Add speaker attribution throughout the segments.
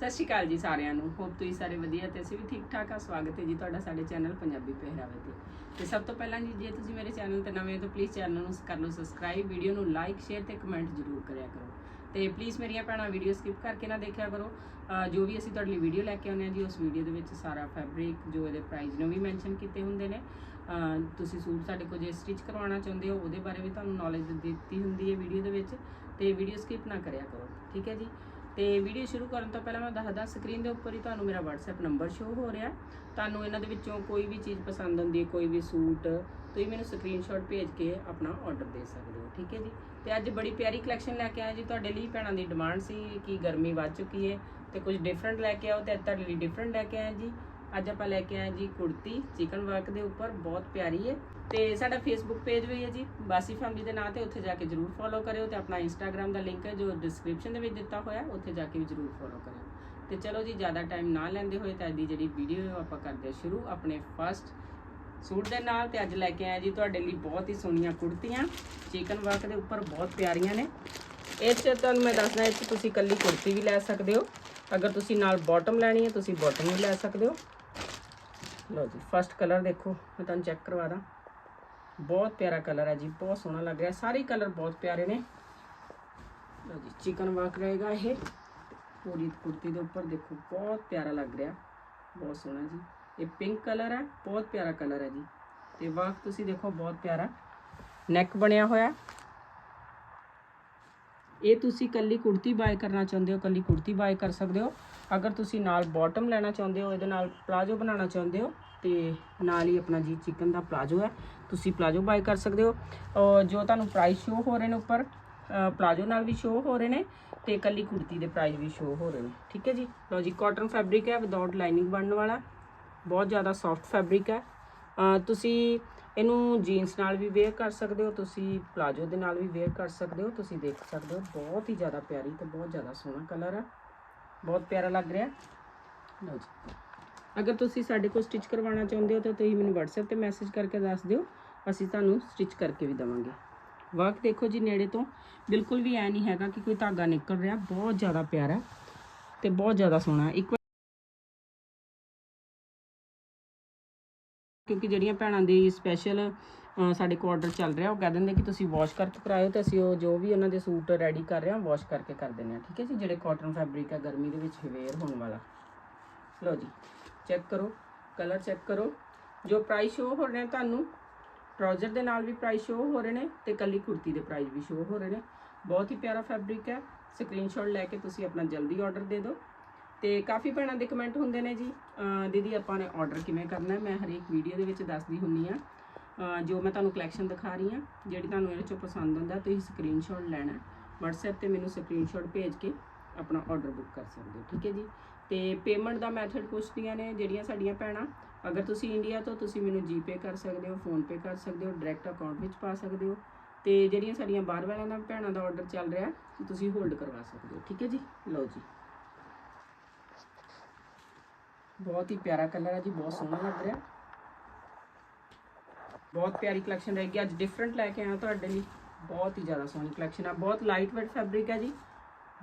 Speaker 1: ਸਤਿ ਸ਼੍ਰੀ ਅਕਾਲ ਜੀ ਸਾਰਿਆਂ ਨੂੰ। ਹੋਪ ਤੁਸੀਂ ਸਾਰੇ ਵਧੀਆ ਤੇ ਅਸੀਂ ਵੀ ਠੀਕ ਠਾਕ ਆ। ਸਵਾਗਤ ਹੈ ਜੀ ਤੁਹਾਡਾ ਸਾਡੇ ਚੈਨਲ ਪੰਜਾਬੀ ਪਹਿਰਾਵੇ ਤੇ। ਤੇ ਸਭ ਤੋਂ ਪਹਿਲਾਂ ਜੀ, ਜੇ ਤੁਸੀਂ ਮੇਰੇ ਚੈਨਲ ਤੇ ਨਵੇਂ ਹੋ ਤਾਂ ਪਲੀਜ਼ ਚੈਨਲ ਨੂੰ ਕਰ ਲਓ ਸਬਸਕ੍ਰਾਈਬ ਵੀਡੀਓ ਨੂੰ ਲਾਈਕ ਸ਼ੇਅਰ ਤੇ ਕਮੈਂਟ ਜ਼ਰੂਰ ਕਰਿਆ ਕਰੋ। ਤੇ ਪਲੀਜ਼ ਮੇਰੀਆਂ ਭੈਣਾਂ ਵੀਡੀਓ ਸਕਿਪ ਕਰਕੇ ਨਾ ਦੇਖਿਆ ਕਰੋ। ਜੋ ਵੀ ਅਸੀਂ ਤੁਹਾਡੇ ਲਈ ਵੀਡੀਓ ਲੈ ਕੇ ਆਉਂਦੇ ਹਾਂ ਜੀ, ਉਸ ਵੀਡੀਓ ਦੇ ਵਿੱਚ ਸਾਰਾ ਫੈਬਰਿਕ ਜੋ ਇਹਦੇ ਪ੍ਰਾਈਸ ਨੂੰ ਵੀ ਮੈਂਸ਼ਨ ਕੀਤੇ ਹੁੰਦੇ ਨੇ। ਤੁਸੀਂ ਸੂਟ ਸਾਡੇ ਕੋਲ ਜੇ ਸਟਿਚ ਕਰਵਾਉਣਾ ਚਾਹੁੰਦੇ ਹੋ, ਉਹਦੇ ਬਾਰੇ ਵੀ ਤੁਹਾਨੂੰ ਨੌਲੇਜ ਦਿੱਤੀ ਹੁੰਦੀ ਹੈ ਵੀਡੀਓ ਦੇ ਵਿੱਚ। ਤੇ ਵੀਡੀਓ ਸਕਿਪ ਨਾ ਕਰਿਆ ਕਰੋ। ਠੀਕ ਹੈ ਜੀ? ਤੇ ਵੀਡੀਓ ਸ਼ੁਰੂ ਕਰਨ ਤੋਂ ਪਹਿਲਾਂ ਮੈਂ ਦੱਸਦਾ ਸਕਰੀਨ ਦੇ ਉੱਪਰ ਹੀ ਤੁਹਾਨੂੰ ਮੇਰਾ WhatsApp ਨੰਬਰ ਸ਼ੋ ਹੋ ਰਿਹਾ। ਤੁਹਾਨੂੰ ਇਹਨਾਂ ਦੇ ਵਿੱਚੋਂ ਕੋਈ ਵੀ ਚੀਜ਼ ਪਸੰਦ ਆਉਂਦੀ ਹੈ, ਕੋਈ ਵੀ ਸੂਟ, ਤੁਸੀਂ ਮੈਨੂੰ ਸਕਰੀਨਸ਼ਾਟ ਭੇਜ ਕੇ ਆਪਣਾ ਆਰਡਰ ਦੇ ਸਕਦੇ ਹੋ, ਠੀਕ ਹੈ ਜੀ? ਤੇ ਅੱਜ ਬੜੀ ਪਿਆਰੀ ਕਲੈਕਸ਼ਨ ਲੈ ਕੇ ਆਇਆ ਜੀ, ਤੁਹਾਡੇ ਲਈ ਭੈਣਾਂ ਦੀ ਡਿਮਾਂਡ ਸੀ ਕਿ ਗਰਮੀ ਵੱਧ ਚੁੱਕੀ ਹੈ ਤੇ ਕੁਝ ਡਿਫਰੈਂਟ ਲੈ ਕੇ ਆਓ ਤੇ ਅੱਜ ਤੁਹਾਡੇ ਲਈ ਡਿਫਰੈਂਟ ਲੈ ਕੇ ਆਇਆ ਜੀ। ਅੱਜ ਆਪਾਂ ਲੈ ਕੇ ਆਏ ਜੀ ਕੁੜਤੀ ਚਿਕਨ ਵਰਕ ਦੇ ਉੱਪਰ, ਬਹੁਤ ਪਿਆਰੀ ਹੈ ਤੇ ਸਾਡਾ ਫੇਸਬੁੱਕ ਪੇਜ ਵੀ ਹੈ ਜੀ ਬਾਸੀ ਫੈਮਿਲੀ ਦੇ ਨਾਂ ਤੇ ਉੱਥੇ ਜਾ ਕੇ ਜਰੂਰ ਫੋਲੋ ਕਰਿਓ ਤੇ ਆਪਣਾ ਇੰਸਟਾਗ੍ਰam ਦਾ ਲਿੰਕ ਹੈ ਜੋ ਡਿਸਕ੍ਰਿਪਸ਼ਨ ਦੇ ਵਿੱਚ ਦਿੱਤਾ ਹੋਇਆ, ਉੱਥੇ ਜਾ ਕੇ ਵੀ ਜਰੂਰ ਫੋਲੋ ਕਰਿਓ। ਤੇ ਚਲੋ ਜੀ, ਜ਼ਿਆਦਾ ਟਾਈਮ ਨਾ ਲੈਂਦੇ ਹੋਏ ਤਾਂ ਅੱਜ ਦੀ ਜਿਹੜੀ ਵੀਡੀਓ ਆਪਾਂ ਕਰਦੇ ਹਾਂ ਸ਼ੁਰੂ, ਆਪਣੇ ਫਸਟ ਸੂਟ ਦੇ ਨਾਲ ਤੇ ਅੱਜ ਲੈ ਕੇ ਆਏ ਜੀ ਤੁਹਾਡੇ ਲਈ ਬਹੁਤ ਹੀ ਸੋਹਣੀਆਂ ਕੁੜਤੀਆਂ। ਚਿਕਨ ਵਰਕ ਦੇ ਉੱਪਰ ਬਹੁਤ ਪਿਆਰੀਆਂ ਨੇ। ਇਸ 'ਚ ਤੁਹਾਨੂੰ ਮੈਂ ਦੱਸਦਾ, ਇਹ 'ਚ ਤੁਸੀਂ ਕੱਲੀ ਕੁੜਤੀ ਵੀ ਲੈ ਸਕਦੇ ਹੋ। ਅਗਰ ਤੁਸੀਂ ਨਾਲ ਬਾਟਮ ਲੈਣੀ ਹੈ, ਤੁਸੀਂ ਬਾਟਮ ਵੀ ਲੈ ਸਕਦੇ ਹੋ। ਲਓ ਜੀ ਫਸਟ ਕਲਰ ਦੇਖੋ, ਮੈਂ ਤੁਹਾਨੂੰ ਚੈੱਕ ਕਰਵਾ ਦਾਂ। ਬਹੁਤ ਪਿਆਰਾ ਕਲਰ ਹੈ ਜੀ, ਬਹੁਤ ਸੋਹਣਾ ਲੱਗ ਰਿਹਾ, ਸਾਰੇ ਕਲਰ ਬਹੁਤ ਪਿਆਰੇ ਨੇ। ਲਓ ਜੀ ਚਿਕਨ ਵਰਕ ਰਹੇਗਾ ਇਹ। ਪੂਰੀ ਕੁੜਤੀ ਦੇ ਉੱਪਰ ਦੇਖੋ, ਬਹੁਤ ਪਿਆਰਾ ਲੱਗ ਰਿਹਾ, ਬਹੁਤ ਸੋਹਣਾ ਜੀ। ਇਹ ਪਿੰਕ ਕਲਰ ਹੈ, ਬਹੁਤ ਪਿਆਰਾ ਕਲਰ ਹੈ ਜੀ। ਤੇ ਵਰਕ ਤੁਸੀਂ ਦੇਖੋ, ਬਹੁਤ ਪਿਆਰਾ। ਨੈਕ ਬਣਿਆ ਹੋਇਆ। ਇਹ ਤੁਸੀਂ ਕੱਲੀ ਕੁੜਤੀ ਬਾਏ ਕਰਨਾ ਚਾਹੁੰਦੇ ਹੋ, ਕੱਲੀ ਕੁੜਤੀ ਬਾਏ ਕਰ ਸਕਦੇ ਹੋ। ਅਗਰ ਤੁਸੀਂ ਨਾਲ ਬਾਟਮ ਲੈਣਾ ਚਾਹੁੰਦੇ ਹੋ, ਇਹਦੇ ਨਾਲ ਪਲਾਜੋ ਬਣਾਉਣਾ ਚਾਹੁੰਦੇ ਹੋ, ਤੇ ਨਾਲ ਹੀ ਆਪਣਾ ਜੀ ਚਿਕਨ ਦਾ ਪਲਾਜੋ ਹੈ, ਤੁਸੀਂ ਪਲਾਜੋ ਬਾਏ ਕਰ ਸਕਦੇ ਹੋ। ਜੋ ਤੁਹਾਨੂੰ ਪ੍ਰਾਈਸ ਸ਼ੋ ਹੋ ਰਹੇ ਨੇ ਉੱਪਰ ਪਲਾਜੋ ਨਾਲ ਵੀ ਸ਼ੋ ਹੋ ਰਹੇ ਨੇ, ਤੇ ਕੱਲੀ ਕੁੜਤੀ ਦੇ ਪ੍ਰਾਈਸ ਵੀ ਸ਼ੋ ਹੋ ਰਹੇ ਨੇ। ਠੀਕ ਹੈ ਜੀ? ਲਓ ਜੀ ਕਾਟਨ ਫੈਬਰਿਕ ਹੈ ਵਿਦਆਊਟ ਲਾਈਨਿੰਗ ਬਣਨ ਵਾਲਾ, ਬਹੁਤ ਜ਼ਿਆਦਾ ਸੌਫਟ ਫੈਬਰਿਕ ਹੈ। ਤੁਸੀਂ ਇਹਨੂੰ ਜੀਨਸ ਨਾਲ ਵੀ ਵੇਅਰ ਕਰ ਸਕਦੇ ਹੋ, ਤੁਸੀਂ ਪਲਾਜੋ ਦੇ ਨਾਲ ਵੀ ਵੇਅਰ ਕਰ ਸਕਦੇ ਹੋ, ਤੁਸੀਂ ਦੇਖ ਸਕਦੇ ਹੋ, ਬਹੁਤ ਹੀ ਜ਼ਿਆਦਾ ਪਿਆਰੀ ਤੇ ਬਹੁਤ ਜ਼ਿਆਦਾ ਸੋਹਣਾ ਕਲਰ ਆ। ਬਹੁਤ ਪਿਆਰਾ ਲੱਗ ਰਿਹਾ। ਲਓ ਜੀ। ਅਗਰ ਤੁਸੀਂ ਸਾਡੇ ਕੋਲ ਸਟਿਚ ਕਰਵਾਉਣਾ ਚਾਹੁੰਦੇ ਹੋ ਤਾਂ ਤੁਸੀਂ ਮੈਨੂੰ WhatsApp ਤੇ ਮੈਸੇਜ ਕਰਕੇ ਦੱਸ ਦਿਓ, ਅਸੀਂ ਤੁਹਾਨੂੰ ਸਟਿਚ ਕਰਕੇ ਵੀ ਦੇਵਾਂਗੇ। ਵਰਕ ਦੇਖੋ ਜੀ ਨੇੜੇ ਤੋਂ, ਬਿਲਕੁਲ ਵੀ ਐ ਨਹੀਂ ਹੈਗਾ ਕਿ ਕੋਈ ਧਾਗਾ ਨਿਕਲ ਰਿਹਾ, ਬਹੁਤ ਜ਼ਿਆਦਾ ਪਿਆਰਾ ਤੇ ਬਹੁਤ ਜ਼ਿਆਦਾ ਸੋਹਣਾ। ਹੈ। ਇੱਕ ਕਿਉਂਕਿ ਜਿਹੜੀਆਂ ਭੈਣਾਂ ਦੀ ਸਪੈਸ਼ਲ ਸਾਡੇ ਕੋਲ ਆਰਡਰ ਚੱਲ ਰਿਹਾ, ਉਹ ਕਹਿ ਦਿੰਦੇ ਕਿ ਤੁਸੀਂ ਵਾਸ਼ ਕਰਕੇ ਕਰਾਇਓ ਤੇ ਅਸੀਂ ਉਹ ਜੋ ਵੀ ਉਹਨਾਂ ਦੇ ਸੂਟ ਰੈਡੀ ਕਰ ਰਹੇ ਹਾਂ ਵਾਸ਼ ਕਰਕੇ ਕਰ ਦਿੰਦੇ ਹਾਂ, ਠੀਕ ਹੈ ਜੀ? ਜਿਹੜੇ ਕਾਟਨ ਫੈਬਰਿਕ ਹੈ ਗਰਮੀ ਦੇ ਵਿੱਚ ਵੇਅਰ ਹੋਣ ਵਾਲਾ। ਲਓ ਜੀ ਚੈੱਕ ਕਰੋ ਕਲਰ ਚੈੱਕ ਕਰੋ। ਜੋ ਪ੍ਰਾਈਸ ਸ਼ੋ ਹੋ ਰਹੇ ਨੇ ਤੁਹਾਨੂੰ ਟਰਾਊਜ਼ਰ ਦੇ ਨਾਲ ਵੀ ਪ੍ਰਾਈਸ ਸ਼ੋ ਹੋ ਰਹੇ ਨੇ ਤੇ ਕੱਲੀ ਕੁੜਤੀ ਦੇ ਪ੍ਰਾਈਸ ਵੀ ਸ਼ੋ ਹੋ ਰਹੇ ਨੇ। ਬਹੁਤ ਹੀ ਪਿਆਰਾ ਫੈਬਰਿਕ ਹੈ ਸਕਰੀਨਸ਼ਾਟ ਲੈ ਕੇ ਤੁਸੀਂ ਆਪਣਾ ਜਲਦੀ ਆਰਡਰ ਦੇ ਦਿਓ। ਤੇ ਕਾਫੀ ਭੈਣਾਂ ਦੇ ਕਮੈਂਟ ਹੁੰਦੇ ਨੇ ਜੀ। ਦੀਦੀ, ਆਪਾਂ ਨੇ ਆਰਡਰ ਕਿਵੇਂ ਕਰਨਾ ਮੈਂ ਹਰੇਕ ਵੀਡੀਓ ਦੇ ਵਿੱਚ ਦੱਸਦੀ ਹੁੰਨੀ ਆ ਜੋ ਮੈਂ ਤੁਹਾਨੂੰ ਕਲੈਕਸ਼ਨ ਦਿਖਾ ਰਹੀ ਹਾਂ, ਜਿਹੜੀ ਤੁਹਾਨੂੰ ਇਹਦੇ ਚੋਂ ਪਸੰਦ ਆਉਂਦਾ, ਤੁਸੀਂ ਸਕਰੀਨਸ਼ਾਟ ਲੈਣਾ WhatsApp ਤੇ ਮੈਨੂੰ ਸਕਰੀਨਸ਼ਾਟ ਭੇਜ ਕੇ ਆਪਣਾ ਆਰਡਰ ਬੁੱਕ ਕਰ ਸਕਦੇ ਹੋ, ਠੀਕ ਹੈ ਜੀ? ਤੇ ਪੇਮੈਂਟ ਦਾ ਮੈਥਡ ਪੁੱਛਦੀਆਂ ਨੇ ਜਿਹੜੀਆਂ ਸਾਡੀਆਂ ਭੈਣਾਂ। ਅਗਰ ਤੁਸੀਂ ਇੰਡੀਆ ਤੋਂ, ਤੁਸੀਂ ਮੈਨੂੰ ਜੀਪੇ ਕਰ ਸਕਦੇ ਹੋ ਫੋਨਪੇ ਕਰ ਸਕਦੇ ਹੋ ਡਾਇਰੈਕਟ ਅਕਾਊਂਟ ਵਿੱਚ ਪਾ ਸਕਦੇ ਹੋ। ਤੇ ਜਿਹੜੀਆਂ ਸਾਡੀਆਂ ਬਾਹਰ ਵਾਲਿਆਂ ਦਾ ਭੈਣਾਂ ਦਾ ਆਰਡਰ ਚੱਲ ਰਿਹਾ ਤੁਸੀਂ ਹੋਲਡ ਕਰਵਾ ਸਕਦੇ ਹੋ, ਠੀਕ ਹੈ ਜੀ? ਲਓ ਜੀ। ਬਹੁਤ ਹੀ ਪਿਆਰਾ ਕਲਰ ਹੈ ਜੀ, ਬਹੁਤ ਸੋਹਣਾ ਲੱਗ ਰਿਹਾ। ਬਹੁਤ ਪਿਆਰੀ ਕਲੈਕਸ਼ਨ ਰਹੇਗੀ ਅੱਜ ਡਿਫਰੈਂਟ ਲੈ ਕੇ ਆਇਆ ਤੁਹਾਡੇ ਲਈ। ਬਹੁਤ ਹੀ ਜ਼ਿਆਦਾ ਸੋਹਣੀ ਕਲੈਕਸ਼ਨ ਆ। ਬਹੁਤ ਲਾਈਟ ਵੇਟ ਫੈਬਰਿਕ ਹੈ ਜੀ।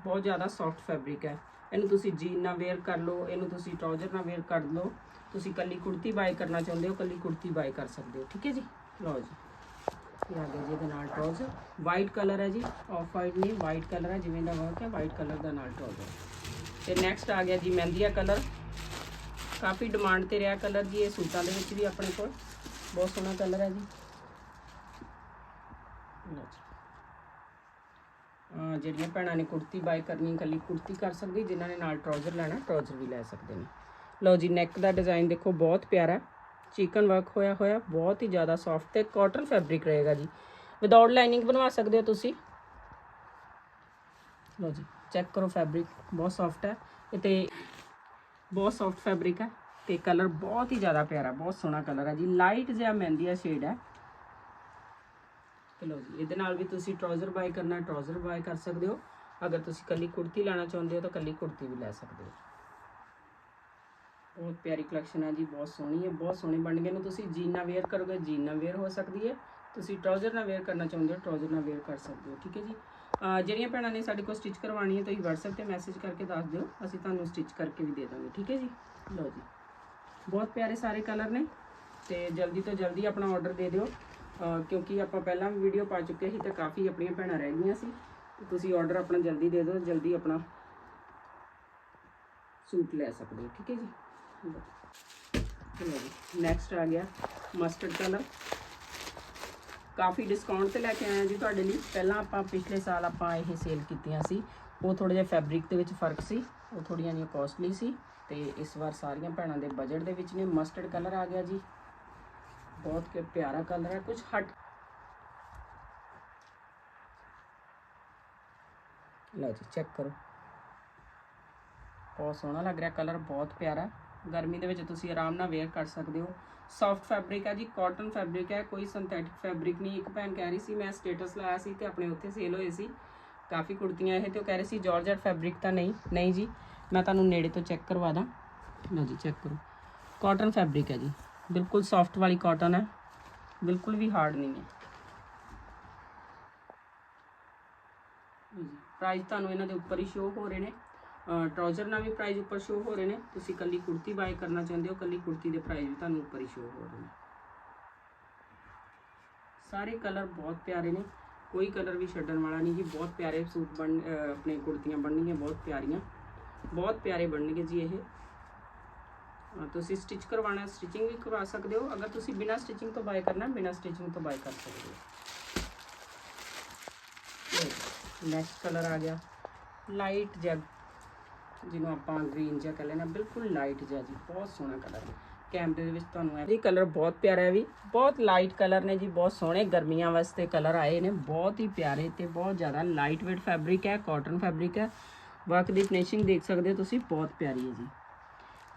Speaker 1: ਬਹੁਤ ਜ਼ਿਆਦਾ ਸੌਫਟ ਫੈਬਰਿਕ ਹੈ ਇਹਨੂੰ ਤੁਸੀਂ ਜੀਨ ਨਾਲ ਵੇਅਰ ਕਰ ਲਓ, ਇਹਨੂੰ ਤੁਸੀਂ ਟਰਾਊਜ਼ਰ ਨਾਲ ਵੇਅਰ ਕਰ ਲਓ। ਤੁਸੀਂ ਕੱਲੀ ਕੁੜਤੀ ਬਾਈ ਕਰਨਾ ਚਾਹੁੰਦੇ ਹੋ, ਕੱਲੀ ਕੁੜਤੀ ਬਾਈ ਕਰ ਸਕਦੇ ਹੋ। ਠੀਕ ਹੈ ਜੀ? ਲਓ ਜੀ। ਇਹ ਆ ਗਿਆ ਜੀ ਇਹਦੇ ਨਾਲ ਟਰਾਊਜ਼ਰ ਵਾਈਟ ਕਲਰ ਹੈ ਜੀ। ਆਫ ਵਾਈਟ ਨਹੀਂ ਵਾਈਟ ਕਲਰ ਹੈ ਜਿਵੇਂ ਦਾ ਵਰਕ ਹੈ ਵਾਈਟ ਕਲਰ ਦਾ ਨਾਲ ਟਰਾਊਜ਼ਰ ਤੇ ਨੈਕਸਟ ਆ ਗਿਆ ਜੀ ਮਹਿੰਦੀਆ ਕਲਰ ਕਾਫੀ ਡਿਮਾਂਡ ਤੇ ਰਿਹਾ ਕਲਰ ਜੀ, ਇਹ ਸੂਟਾਂ ਦੇ ਵਿੱਚ ਵੀ ਆਪਣੇ ਕੋਲ। ਬਹੁਤ ਸੋਹਣਾ ਕਲਰ ਹੈ ਜੀ। ਲਓ ਜੀ। ਜਿਹੜੀਆਂ ਭੈਣਾਂ ਨੇ ਕੁੜਤੀ ਬਾਈ ਕਰਨੀ, ਇਕੱਲੀ ਕੁੜਤੀ ਕਰ ਸਕਦੀ, ਜਿਨ੍ਹਾਂ ਨੇ ਨਾਲ ਟਰਾਊਜ਼ਰ ਲੈਣਾ ਟਰਾਊਜ਼ਰ ਵੀ ਲੈ ਸਕਦੇ ਨੇ। ਲਓ ਜੀ ਨੈਕ ਦਾ ਡਿਜ਼ਾਈਨ ਦੇਖੋ, ਬਹੁਤ ਪਿਆਰਾ ਚਿਕਨ ਵਰਕ ਹੋਇਆ ਹੋਇਆ, ਬਹੁਤ ਹੀ ਜ਼ਿਆਦਾ ਸੌਫਟ ਤੇ ਕਾਟਨ ਫੈਬਰਿਕ ਰਹੇਗਾ ਜੀ। ਵਿਦਆਊਟ ਲਾਈਨਿੰਗ ਬਣਵਾ ਸਕਦੇ ਹੋ ਤੁਸੀਂ। ਲਓ ਜੀ ਚੈੱਕ ਕਰੋ ਫੈਬਰਿਕ ਬਹੁਤ ਸੌਫਟ ਹੈ। ਇਹ ਤੇ ਬਹੁਤ ਸੌਫਟ ਫੈਬਰਿਕ ਹੈ ਤੇ ਕਲਰ ਬਹੁਤ ਹੀ ਜ਼ਿਆਦਾ ਪਿਆਰਾ, ਬਹੁਤ ਸੋਹਣਾ ਕਲਰ ਹੈ ਜੀ। ਲਾਈਟ ਜਿਹਾ ਮਹਿੰਦੀਆ ਸ਼ੇਡ ਹੈ। ਤੇ ਲਓ ਜੀ, ਇਹਦੇ ਨਾਲ ਵੀ ਤੁਸੀਂ ਟਰਾਊਜ਼ਰ ਬਾਈ ਕਰਨਾ ਟਰਾਊਜ਼ਰ ਬਾਈ ਕਰ ਸਕਦੇ ਹੋ। ਅਗਰ ਤੁਸੀਂ ਕੱਲੀ ਕੁੜਤੀ ਲੈਣਾ ਚਾਹੁੰਦੇ ਹੋ ਤਾਂ ਕੱਲੀ ਕੁੜਤੀ ਵੀ ਲੈ ਸਕਦੇ ਹੋ। ਬਹੁਤ ਪਿਆਰੀ ਕਲੈਕਸ਼ਨ ਹੈ ਜੀ, ਬਹੁਤ ਸੋਹਣੀ ਹੈ, ਬਹੁਤ ਸੋਹਣੇ ਬਣ ਗਏ ਨੇ ਤੁਸੀਂ ਜੀਨ ਨਾਲ ਵੇਅਰ ਕਰੋਗੇ ਜੀਨ ਨਾਲ ਵੇਅਰ ਹੋ ਸਕਦੀ ਹੈ। ਤੁਸੀਂ ਟਰਾਊਜ਼ਰ ਨਾਲ ਵੇਅਰ ਕਰਨਾ ਚਾਹੁੰਦੇ ਹੋ ਟਰਾਊਜ਼ਰ ਨਾਲ ਵੇਅਰ ਕਰ ਸਕਦੇ ਹੋ, ਠੀਕ ਹੈ ਜੀ। ਜਿਹੜੀਆਂ ਭੈਣਾਂ ਨੇ ਸਾਡੇ ਕੋਲ ਸਟਿਚ ਕਰਵਾਉਣੀ ਹੈ, ਤੁਸੀਂ WhatsApp ਤੇ ਮੈਸੇਜ ਕਰਕੇ ਦੱਸ ਦਿਓ, ਅਸੀਂ ਤੁਹਾਨੂੰ ਸਟਿਚ ਕਰਕੇ ਵੀ ਦੇ ਦਾਂਗੇ, ਠੀਕ ਹੈ ਜੀ? ਲਓ ਜੀ। ਬਹੁਤ ਪਿਆਰੇ ਸਾਰੇ ਕਲਰ ਨੇ ਤੇ ਜਲਦੀ ਤੋਂ ਜਲਦੀ ਆਪਣਾ ਆਰਡਰ ਦੇ ਦਿਓ। ਕਿਉਂਕਿ ਆਪਾਂ ਪਹਿਲਾਂ ਵੀ ਵੀਡੀਓ ਪਾ ਚੁੱਕੇ ਸੀ ਤੇ ਕਾਫੀ ਆਪਣੀਆਂ ਭੈਣਾਂ ਰਹਿ ਗਈਆਂ ਸੀ। ਤੁਸੀਂ ਆਰਡਰ ਆਪਣਾ ਜਲਦੀ ਦੇ ਦਿਓ, ਜਲਦੀ ਆਪਣਾ ਸੂਟ ਲੈ ਸਕਦੇ ਹੋ, ਠੀਕ ਹੈ ਜੀ? ਚਲੋ ਜੀ ਨੈਕਸਟ ਆ ਗਿਆ ਮਸਟਰਡ ਕਲਰ ਕਾਫੀ ਡਿਸਕਾਊਂਟ ਤੇ ਲੈ ਕੇ ਆਇਆ ਜੀ ਤੁਹਾਡੇ ਲਈ। ਪਹਿਲਾਂ ਆਪਾਂ ਪਿਛਲੇ ਸਾਲ ਆਪਾਂ ਇਹ ਸੇਲ ਕੀਤੀਆਂ ਸੀ। ਉਹ ਥੋੜਾ ਜਿਹਾ ਫੈਬਰਿਕ ਦੇ ਵਿੱਚ ਫ਼ਰਕ ਸੀ। ਉਹ ਥੋੜੀਆਂ ਜਿਹੀਆਂ ਕਾਸਟਲੀ ਸੀ ਤੇ ਇਸ ਵਾਰ ਸਾਰੀਆਂ ਭੈਣਾਂ ਦੇ ਬਜਟ ਦੇ ਵਿੱਚ ਨੇ। ਮਸਟਰਡ ਕਲਰ ਆ ਗਿਆ ਜੀ। ਬਹੁਤ ਕਿ ਪਿਆਰਾ ਕਲਰ ਹੈ ਕੁਝ ਹਟ ਲਓ ਜੀ ਚੈੱਕ ਕਰੋ। ਬਹੁਤ ਸੋਹਣਾ ਲੱਗ ਰਿਹਾ ਕਲਰ ਬਹੁਤ ਪਿਆਰਾ। ਗਰਮੀ ਦੇ ਵਿੱਚ ਤੁਸੀਂ ਆਰਾਮ ਨਾਲ ਵੇਅਰ ਕਰ ਸਕਦੇ ਹੋ। ਸੌਫਟ ਫੈਬਰਿਕ ਹੈ ਜੀ ਕਾਟਨ ਫੈਬਰਿਕ ਹੈ, ਕੋਈ ਸਿੰਥੈਟਿਕ ਫੈਬਰਿਕ ਨਹੀਂ। ਇੱਕ ਭੈਣ ਕਹਿ ਰਹੀ ਸੀ, ਮੈਂ ਸਟੇਟਸ ਲਾਇਆ ਸੀ ਤੇ ਆਪਣੇ ਉੱਥੇ ਸੇਲ ਹੋਏ ਸੀ। ਕਾਫੀ ਕੁੜਤੀਆਂ ਇਹ ਤੇ ਉਹ ਕਹਿ ਰਹੇ ਸੀ ਜਾਰਜਟ ਫੈਬਰਿਕ ਤਾਂ ਨਹੀਂ ਨਹੀਂ ਜੀ। ਮੈਂ ਤੁਹਾਨੂੰ ਨੇੜੇ ਤੋਂ ਚੈੱਕ ਕਰਵਾ ਦਾਂ। ਲਓ ਜੀ ਚੈੱਕ ਕਰੋ। ਕਾਟਨ ਫੈਬਰਿਕ ਹੈ ਜੀ। ਬਿਲਕੁਲ ਸੌਫਟ ਵਾਲੀ ਕਾਟਨ ਹੈ। ਬਿਲਕੁਲ ਵੀ ਹਾਰਡ ਨਹੀਂ ਹੈ। ਪ੍ਰਾਈਸ ਤੁਹਾਨੂੰ ਇਹਨਾਂ ਦੇ ਉੱਪਰ ਹੀ ਸ਼ੋ ਹੋ ਰਹੇ ਨੇ। ਟਰਾਊਜ਼ਰ ਨਾਲ ਵੀ ਪ੍ਰਾਈਸ ਉੱਪਰ ਸ਼ੋ ਹੋ ਰਹੇ ਨੇ। ਤੁਸੀਂ ਕੱਲੀ ਕੁੜਤੀ ਬਾਏ ਕਰਨਾ ਚਾਹੁੰਦੇ ਹੋ, ਕੱਲੀ ਕੁੜਤੀ ਦੇ ਪ੍ਰਾਈਸ ਵੀ ਤੁਹਾਨੂੰ ਉੱਪਰ ਹੀ ਸ਼ੋ ਹੋ ਰਹੇ ਨੇ। ਸਾਰੇ ਕਲਰ ਬਹੁਤ ਪਿਆਰੇ ਨੇ। ਕੋਈ ਕਲਰ ਵੀ ਛੱਡਣ ਵਾਲਾ ਨਹੀਂ ਜੀ। ਬਹੁਤ ਪਿਆਰੇ ਸੂਟ ਬਣ ਆਪਣੇ ਕੁੜਤੀਆਂ ਬਣਨਗੀਆਂ, ਬਹੁਤ ਪਿਆਰੀਆਂ। ਬਹੁਤ ਪਿਆਰੇ ਬਣਨਗੇ ਜੀ ਇਹ। ਤੁਸੀਂ ਸਟਿਚ ਕਰਵਾਉਣਾ ਸਟਿਚਿੰਗ ਵੀ ਕਰਵਾ ਸਕਦੇ ਹੋ। ਅਗਰ ਤੁਸੀਂ ਬਿਨਾ ਸਟਿਚਿੰਗ ਤੋਂ ਬਾਏ ਕਰਨਾ, ਬਿਨਾ ਸਟਿਚਿੰਗ ਤੋਂ ਬਾਏ ਕਰ ਸਕਦੇ ਹੋ। ਨੈਕਸਟ ਕਲਰ ਆ ਗਿਆ। ਲਾਈਟ ਜਿਹਾ ਜਿਹਨੂੰ ਆਪਾਂ ਗ੍ਰੀਨ ਜਿਹਾ ਕਹਿੰਦੇ ਨਾ ਬਿਲਕੁਲ ਲਾਈਟ ਜਿਹਾ ਜੀ, ਬਹੁਤ ਸੋਹਣਾ ਕਲਰ ਕੈਮਰੇ ਦੇ ਵਿੱਚ ਤੁਹਾਨੂੰ ਇਹ ਕਲਰ ਬਹੁਤ ਪਿਆਰਾ ਹੈ ਵੀ, ਬਹੁਤ ਲਾਈਟ ਕਲਰ ਨੇ ਜੀ, ਬਹੁਤ ਸੋਹਣੇ ਗਰਮੀਆਂ ਵਾਸਤੇ ਕਲਰ ਆਏ ਨੇ, ਬਹੁਤ ਹੀ ਪਿਆਰੇ ਤੇ ਬਹੁਤ ਜ਼ਿਆਦਾ ਲਾਈਟ weight ਫੈਬਰਿਕ ਹੈ ਕਾਟਨ ਫੈਬਰਿਕ ਹੈ। ਵਰਕ ਦੀ ਫਿਨਿਸ਼ਿੰਗ ਦੇਖ ਸਕਦੇ ਹੋ ਤੁਸੀਂ, ਬਹੁਤ ਪਿਆਰੀ ਹੈ ਜੀ।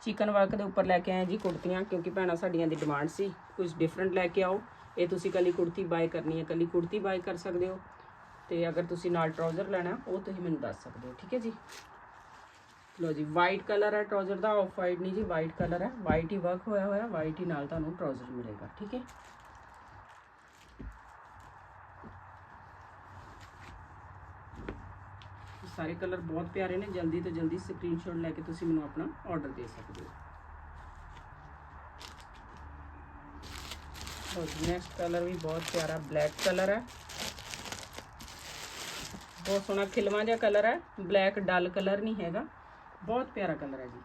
Speaker 1: ਚਿਕਨ ਵਰਕ ਦੇ ਉੱਪਰ ਲੈ ਕੇ ਆਏ ਜੀ ਕੁੜਤੀਆਂ, ਕਿਉਂਕਿ ਭੈਣਾਂ ਸਾਡੀਆਂ ਦੀ ਡਿਮਾਂਡ ਸੀ ਕੁਝ ਡਿਫਰੈਂਟ ਲੈ ਕੇ ਆਓ। ਇਹ ਤੁਸੀਂ ਕੱਲੀ ਕੁੜਤੀ ਬਾਏ ਕਰਨੀ ਹੈ, ਕੱਲੀ ਕੁੜਤੀ ਬਾਏ ਕਰ ਸਕਦੇ ਹੋ। ਤੇ ਅਗਰ ਤੁਸੀਂ ਨਾਲ ਟਰਾਊਜ਼ਰ ਲੈਣਾ, ਉਹ ਤੁਸੀਂ ਮੈਨੂੰ ਦੱਸ ਸਕਦੇ ਹੋ, ਠੀਕ ਹੈ ਜੀ? ਲੋ ਜੀ ਵਾਈਟ ਕਲਰ ਹੈ ਟਰਾਊਜ਼ਰ ਦਾ ਆਫ ਵਾਈਟ ਨਹੀਂ ਜੀ ਵਾਈਟ ਕਲਰ ਹੈ। ਵਾਈਟ ਹੀ ਵਰਕ ਹੋਇਆ ਹੋਇਆ ਵਾਈਟ ਹੀ ਨਾਲ ਤੁਹਾਨੂੰ ਟਰਾਊਜ਼ਰ ਮਿਲੇਗਾ, ਠੀਕ ਹੈ? ਸਾਰੇ ਕਲਰ ਬਹੁਤ ਪਿਆਰੇ ਨੇ, ਜਲਦੀ ਤੋਂ ਜਲਦੀ ਸਕਰੀਨਸ਼ਾਟ ਲੈ ਕੇ ਤੁਸੀਂ ਮੈਨੂੰ ਆਪਣਾ ਆਰਡਰ ਦੇ ਸਕਦੇ ਹੋ। ਲੋ ਜੀ ਨੈਕਸਟ ਕਲਰ ਵੀ ਬਹੁਤ ਪਿਆਰਾ ਬਲੈਕ ਕਲਰ ਹੈ। ਬਹੁਤ ਸੋਹਣਾ ਖਿਲਵਾ ਜਿਹਾ ਕਲਰ ਹੈ ਬਲੈਕ ਡਲ ਕਲਰ ਨਹੀਂ ਹੈਗਾ। ਬਹੁਤ ਪਿਆਰਾ ਕਲਰ ਹੈ ਜੀ।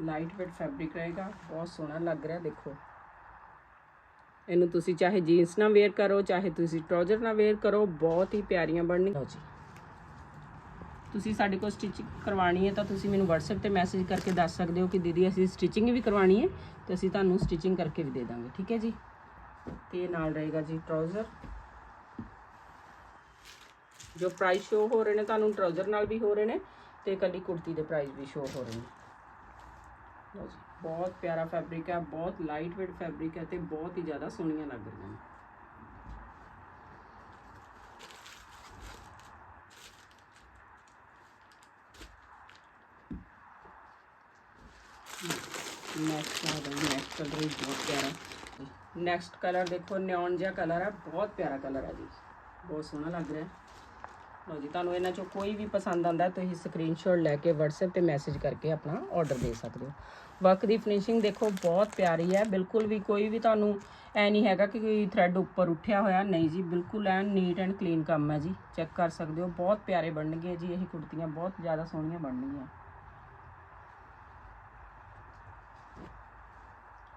Speaker 1: ਲਾਈਟ weight ਫੈਬਰਿਕ ਰਹੇਗਾ ਬਹੁਤ ਸੋਹਣਾ ਲੱਗ ਰਿਹਾ ਦੇਖੋ। ਇਹਨੂੰ ਤੁਸੀਂ ਚਾਹੇ ਜੀਨਸ ਨਾਲ ਵੇਅਰ ਕਰੋ ਚਾਹੇ ਤੁਸੀਂ ਟਰਾਊਜ਼ਰ ਨਾਲ ਵੇਅਰ ਕਰੋ ਬਹੁਤ ਹੀ ਪਿਆਰੀਆਂ ਬਣਨਗੀਆਂ ਜੀ। ਤੁਸੀਂ ਸਾਡੇ ਕੋਲ ਸਟਿਚਿੰਗ ਕਰਵਾਉਣੀ ਹੈ ਤਾਂ ਤੁਸੀਂ ਮੈਨੂੰ WhatsApp ਤੇ ਮੈਸੇਜ ਕਰਕੇ ਦੱਸ ਸਕਦੇ ਹੋ ਕਿ ਦੀਦੀ ਅਸੀਂ ਸਟਿਚਿੰਗ ਵੀ ਕਰਵਾਉਣੀ ਹੈ ਤੇ ਅਸੀਂ ਤੁਹਾਨੂੰ ਸਟਿਚਿੰਗ ਕਰਕੇ ਵੀ ਦੇ ਦਾਂਗੇ ਠੀਕ ਹੈ ਜੀ? ਤੇ ਨਾਲ ਰਹੇਗਾ ਜੀ ਟਰਾਊਜ਼ਰ ਜੋ ਪ੍ਰਾਈਸ ਸ਼ੋ ਹੋ ਰਹੇ ਨੇ, ਤੁਹਾਨੂੰ ਟਰਾਊਜ਼ਰ ਨਾਲ ਵੀ ਹੋ ਰਹੇ ਨੇ ਤੇ ਕੱਲੀ ਕੁੜਤੀ ਦੇ ਪ੍ਰਾਈਸ ਵੀ ਸ਼ੋ ਹੋ ਰਹੇ ਨੇ। ਲਓ ਜੀ, ਬਹੁਤ ਪਿਆਰਾ ਫੈਬਰਿਕ ਹੈ ਬਹੁਤ ਲਾਈਟ weight ਫੈਬਰਿਕ ਹੈ ਤੇ ਬਹੁਤ ਹੀ ਜ਼ਿਆਦਾ ਸੋਹਣੀਆਂ ਲੱਗ ਰਹੀਆਂ ਨੇ। ਨੈਕਸਟ ਆ ਗਿਆ ਨੈਕਸਟ ਕਲਰ ਵੀ ਬਹੁਤ ਪਿਆਰਾ। ਨੈਕਸਟ ਕਲਰ ਦੇਖੋ ਨਿਓਨ ਜਿਹਾ ਕਲਰ ਹੈ ਬਹੁਤ ਪਿਆਰਾ ਕਲਰ ਹੈ ਜੀ। ਬਹੁਤ ਸੋਹਣਾ ਲੱਗ ਰਿਹਾ। ਹੈ ਲਓ ਜੀ, ਤੁਹਾਨੂੰ ਇਹਨਾਂ ਚੋਂ ਕੋਈ ਵੀ ਪਸੰਦ ਆਉਂਦਾ ਤੁਸੀਂ ਸਕਰੀਨਸ਼ਾਟ ਲੈ ਕੇ WhatsApp ਤੇ ਮੈਸੇਜ ਕਰਕੇ ਆਪਣਾ ਆਰਡਰ ਦੇ ਸਕਦੇ ਹੋ। ਵਰਕ ਦੀ ਫਿਨਿਸ਼ਿੰਗ ਦੇਖੋ, ਬਹੁਤ ਪਿਆਰੀ ਹੈ। ਬਿਲਕੁਲ ਵੀ ਕੋਈ ਵੀ ਤੁਹਾਨੂੰ ਐ ਨਹੀਂ ਹੈਗਾ ਕਿ ਕੋਈ ਥ੍ਰੈਡ ਉੱਪਰ ਉੱਠਿਆ ਹੋਇਆ। ਨਹੀਂ ਜੀ, ਬਿਲਕੁਲ ਐਨ ਨੀਟ ਐਂਡ ਕਲੀਨ ਕੰਮ ਹੈ ਜੀ। ਚੈੱਕ ਕਰ ਸਕਦੇ ਹੋ, ਬਹੁਤ ਪਿਆਰੇ ਬਣਨਗੇ ਜੀ। ਇਹ ਕੁੜਤੀਆਂ ਬਹੁਤ ਜ਼ਿਆਦਾ ਸੋਹਣੀਆਂ ਬਣਨਗੀਆਂ।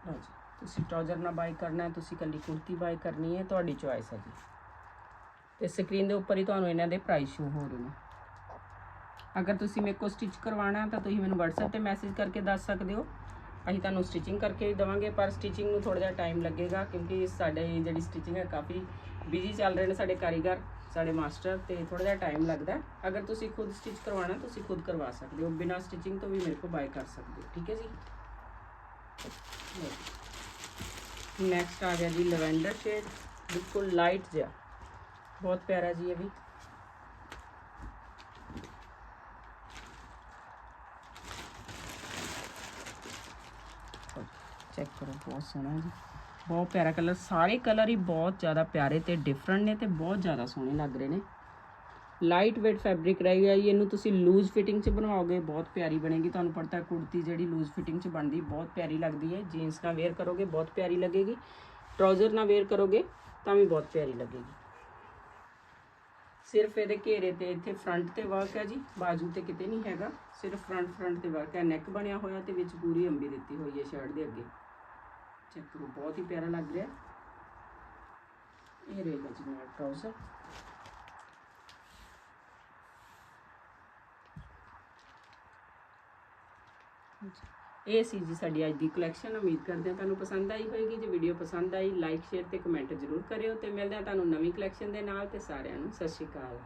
Speaker 1: ਲਓ ਜੀ, ਤੁਸੀਂ ਟਰਾਊਜ਼ਰ ਨਾਲ ਬਾਈ ਕਰਨਾ ਹੈ, ਤੁਸੀਂ ਕੱਲੀ ਕੁੜਤੀ ਬਾਈ ਕਰਨੀ ਹੈ, ਤੁਹਾਡੀ ਚੋਇਸ ਹੈ ਜੀ। ਤੇ ਸਕਰੀਨ ਦੇ ਉੱਪਰ ਹੀ ਤੁਹਾਨੂੰ ਇਹਨਾਂ ਦੇ ਪ੍ਰਾਈਸ ਸ਼ੋ ਹੋ ਰਹੇ ਨੇ। ਅਗਰ ਤੁਸੀਂ ਮੇਰੇ ਕੋਲ ਸਟਿਚ ਕਰਵਾਉਣਾ ਤਾਂ ਤੁਸੀਂ ਮੈਨੂੰ WhatsApp ਤੇ ਮੈਸੇਜ ਕਰਕੇ ਦੱਸ ਸਕਦੇ ਹੋ। ਅਸੀਂ ਤੁਹਾਨੂੰ ਸਟਿਚਿੰਗ ਕਰਕੇ ਵੀ ਦੇਵਾਂਗੇ, ਪਰ ਸਟਿਚਿੰਗ ਨੂੰ ਥੋੜਾ ਜਿਹਾ ਟਾਈਮ ਲੱਗੇਗਾ ਕਿਉਂਕਿ ਸਾਡੇ ਜਿਹੜੀ ਸਟਿਚਿੰਗ ਹੈ ਕਾਫੀ ਬਿਜ਼ੀ ਚੱਲ ਰਹੇ ਨੇ ਸਾਡੇ ਕਾਰੀਗਰ, ਸਾਡੇ ਮਾਸਟਰ ਤੇ ਥੋੜਾ ਜਿਹਾ ਟਾਈਮ ਲੱਗਦਾ ਅਗਰ ਤੁਸੀਂ ਖੁਦ ਸਟਿਚ ਕਰਵਾਉਣਾ ਤੁਸੀਂ ਖੁਦ ਕਰਵਾ ਸਕਦੇ ਹੋ, ਬਿਨਾਂ ਸਟਿਚਿੰਗ ਤੋਂ ਵੀ ਮੇਰੇ ਕੋਲ ਬਾਈ ਕਰ ਸਕਦੇ ਹੋ, ਠੀਕ ਹੈ ਜੀ? ਨੈਕਸਟ ਆ ਗਿਆ ਜੀ ਲਵੈਂਡਰ ਸ਼ੇਡ ਬਿਲਕੁਲ ਲਾਈਟ ਜਿਹਾ। ਬਹੁਤ ਪਿਆਰਾ ਜੀ ਇਹ ਵੀ। ਚੈੱਕ ਕਰੋ, ਬਹੁਤ ਸੋਹਣਾ ਜੀ। ਬਹੁਤ ਪਿਆਰਾ ਕਲਰ ਸਾਰੇ ਕਲਰ ਹੀ ਬਹੁਤ ਜ਼ਿਆਦਾ ਪਿਆਰੇ ਤੇ ਡਿਫਰੈਂਟ ਨੇ ਤੇ ਬਹੁਤ ਜ਼ਿਆਦਾ ਸੋਹਣੇ ਲੱਗ ਰਹੇ ਨੇ। ਲਾਈਟ weight ਫੈਬਰਿਕ ਰਹੇਗਾ ਜੀ, ਇਹਨੂੰ ਤੁਸੀਂ ਲੂਜ਼ ਫਿਟਿੰਗ 'ਚ ਬਣਾਓਗੇ ਬਹੁਤ ਪਿਆਰੀ ਬਣੇਗੀ। ਤੁਹਾਨੂੰ ਪਤਾ ਕੁੜਤੀ ਜਿਹੜੀ ਲੂਜ਼ ਫਿਟਿੰਗ 'ਚ ਬਣਦੀ, ਬਹੁਤ ਪਿਆਰੀ ਲੱਗਦੀ ਹੈ। ਜੀਨਸ ਨਾਲ ਵੇਅਰ ਕਰੋਗੇ, ਬਹੁਤ ਪਿਆਰੀ ਲੱਗੇਗੀ। ਟਰਾਊਜ਼ਰ ਨਾਲ ਵੇਅਰ ਕਰੋਗੇ, ਤਾਂ ਵੀ ਬਹੁਤ ਪਿਆਰੀ ਲੱਗੇਗੀ। ਸਿਰਫ ਇਹਦੇ ਘੇਰੇ ਤੇ ਇੱਥੇ ਫਰੰਟ ਤੇ ਵਰਕ ਹੈ ਜੀ, ਬਾਜੂ ਤੇ ਕਿਤੇ ਨਹੀਂ ਹੈਗਾ। ਸਿਰਫ ਫਰੰਟ ਫਰੰਟ ਤੇ ਵਰਕ ਹੈ। ਨੈਕ ਬਣਿਆ ਹੋਇਆ ਤੇ ਵਿੱਚ ਪੂਰੀ ਅੰਬੀ ਦਿੱਤੀ ਹੋਈ ਹੈ ਸ਼ਰਟ ਦੇ ਅੱਗੇ। ਚੈੱਕ ਕਰੋ, ਬਹੁਤ ਹੀ ਪਿਆਰਾ ਲੱਗ ਰਿਹਾ ਇਹ ਰਹੇਗਾ ਜੀ ਮੇਰਾ ਟਰਾਊਜ਼ਰ ਇਹ ਸੀ ਜੀ ਸਾਡੀ ਅੱਜ ਦੀ ਕਲੈਕਸ਼ਨ ਉਮੀਦ ਕਰਦੇ ਹਾਂ ਤੁਹਾਨੂੰ ਪਸੰਦ ਆਈ ਹੋਵੇਗੀ ਜੇ ਵੀਡੀਓ ਪਸੰਦ ਆਈ ਲਾਈਕ ਸ਼ੇਅਰ ਤੇ ਕਮੈਂਟ ਜ਼ਰੂਰ ਕਰਿਓ ਤੇ ਮਿਲਦੇ ਹਾਂ ਤੁਹਾਨੂੰ ਨਵੀਂ ਕਲੈਕਸ਼ਨ ਦੇ ਨਾਲ। ਤੇ ਸਾਰਿਆਂ ਨੂੰ ਸਤਿ ਸ਼੍ਰੀ ਅਕਾਲ।